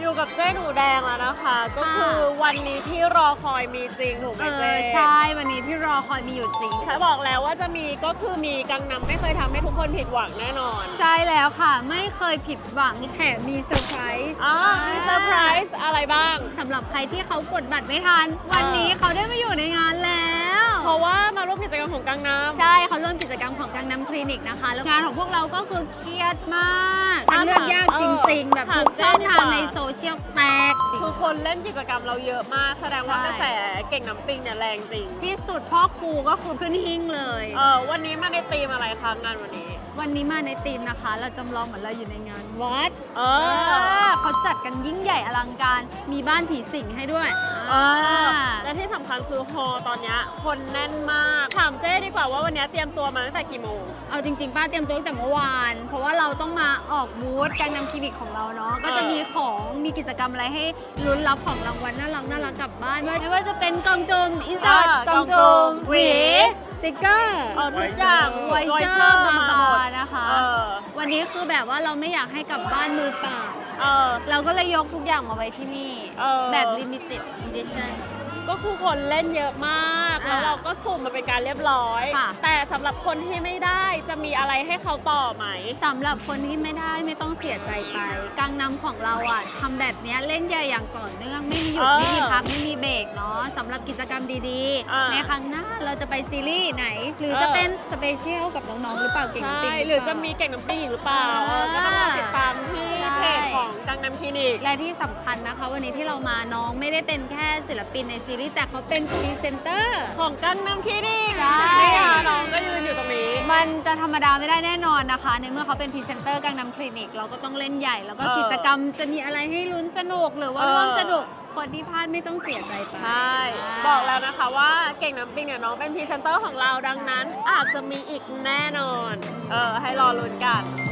อยู่กับเจ๊หนูแดงแล้วนะคะ ก็คือวันนี้ที่รอคอยมีจริงถูกไหมเอเจ๊อใช่วันนี้ที่รอคอยมีอยู่จริงฉันบอกแล้วว่าจะมีก็คือมีกังนำไม่เคยทำให้ทุกคนผิดหวังแน่นอนใช่แล้วค่ะ ไม่เคยผิดหวังแถมมีเซอร์ไพรส์อ่ามีเซอร์ไพรส์อะไรบ้าง สำหรับใครที่เขากดบัตรไม่ทัน วันนี้เขาได้มาอยู่ในงานแล้ว เพราะว่ามาร่วมกิจกรรมของกังนำใช่เขาร่วมกิจกรรมของกังนำคลินิกนะคะ แล้วงานของพวกเราก็คือเครียดมากมันเลือกยากจริงๆ แบบทุกช่องทางในโซเชียลแตก คือคนเล่นกิจกรรมเราเยอะมาก แสดงว่าใช่กระแสเก่งน้ำปิงเนี่ยแรงจริง ที่สุดพ่อครูก็คือขึ้นหิ้งเลย เออวันนี้มาในธีมอะไรคะงานวันนี้ วันนี้มาในธีมนะคะ เราจำลองเหมือนเราอยู่ในงานวัด เอเอออเขาจัดกันยิ่งใหญ่อลังการ มีบ้านผีสิงให้ด้วยเอออ่าและที่สำคัญคือฮอลล์ตอนเนี้ยคนแน่นมากถามเจ้ดีกว่าว่าวันนี้เตรียมตัวมาตั้งแต่กี่โมง เอาจริงๆป้าเตรียมตัวตั้งแต่เมื่อวาน เพราะว่าเราต้องมาออกบูธการนำคลินิกของเราเนาะ ก็จะมีของมีกิจกรรมอะไรให้ลุ้นรับของรางวัลน่ารักน่ารักกลับบ้านไม่ว่าจะเป็นกล่องจุ่มอินเสิร์ตอ่ากล่องกล่องจุ่จุ่มมหวี สติกเกอร์ เออทุกอย่างไวเชอไวร์บาหบามดนะคะ เออวันนี้คือแบบว่าเราไม่อยากให้กลับบ้านมือเปล่า เออ เราก็เลยยกทุกอย่างมาไว้ที่นี่ เออ แบบ limited edition ก็คือคนเล่นเยอะมากอ่าแล้วเราก็สุ่มมาเป็นการเรียบร้อย ค่ะ แต่สำหรับคนที่ไม่ได้จะมีอะไรให้เขาต่อไหม สำหรับคนที่ไม่ได้ไม่ต้องเสียใจไปกังนำของเราอะทำแบบเนี้ยเล่นใหญ่อย่างต่อเนื่อง ไม่มีหยุดเออไม่มีพักไม่มีเบรกเนาะสำหรับกิจกรรมดีอ่าๆในครั้งหน้าเราจะไปซีรีส์ไหน หรือเออจะเป็นสเปเชียลกับน้อง ๆ หรือเปล่าเก่งใช่จริงหรือจะมีเก่งน้ำปิงอีกหรือเปล่าเออก็ต้องรอติดตามที่ ลินิก และที่สำคัญนะคะ วันนี้ที่เรามาน้องไม่ได้เป็นแค่ศิลปินในซีรีส์แต่เขาเป็นพรีเซนเตอร์ ของกังนำคลินิกใช่ นี่ค่ะน้องก็ยืนอยู่ตรงนี้ มันจะธรรมดาไม่ได้แน่นอนนะคะ ในเมื่อเขาเป็นพรีเซนเตอร์กังนำคลินิก เราก็ต้องเล่นใหญ่ แล้วก็เออกิจกรรมจะมีอะไรให้ลุ้นสนุก หรือว่าเออ ร่วมสนุกคนที่พลาดไม่ต้องเสียใจไปใช่ บอกแล้วนะคะว่าเก่งน้ำปิงเนี่ยน้องเป็นพรีเซนเตอร์ของเราดังนั้น อาจจะมีอีกแน่นอน เออให้รอลุ้นกัน